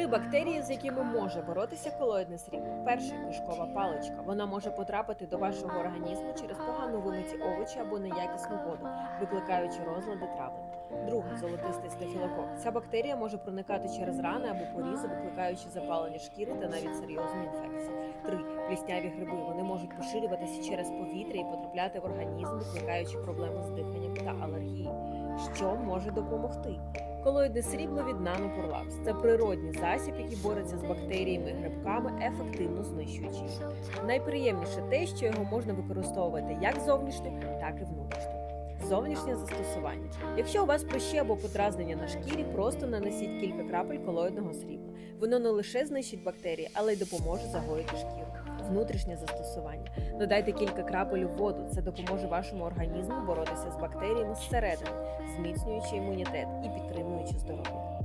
Три бактерії, з якими може боротися колоїдне срібло. Перше кишкова паличка. Вона може потрапити до вашого організму через погано вимиті овочі або неякісну воду, викликаючи розлади травлення. Друге золотистий стафілокок. Ця бактерія може проникати через рани або порізи, викликаючи запалення шкіри та навіть серйозні інфекції. Три плісняві гриби. Вони можуть поширюватися через повітря і потрапляти в організм, викликаючи проблеми з диханням та алергії. Що може допомогти? Колоїдне срібло від нанопорлапс. Це природні засіб, який бореться з бактеріями грибками, ефективно знищуючи їх. Найприємніше те, що його можна використовувати як зовнішньо, так і внутрішньо. Зовнішнє застосування. Якщо у вас прищі або подразнення на шкірі, просто нанесіть кілька крапель колоїдного срібла. Воно не лише знищить бактерії, але й допоможе загоїти шкіру. Внутрішнє застосування. Додайте кілька крапель у воду. Це допоможе вашому організму боротися з бактеріями зсередини, зміцнюючи імунітет і підтримуючи здоров'я.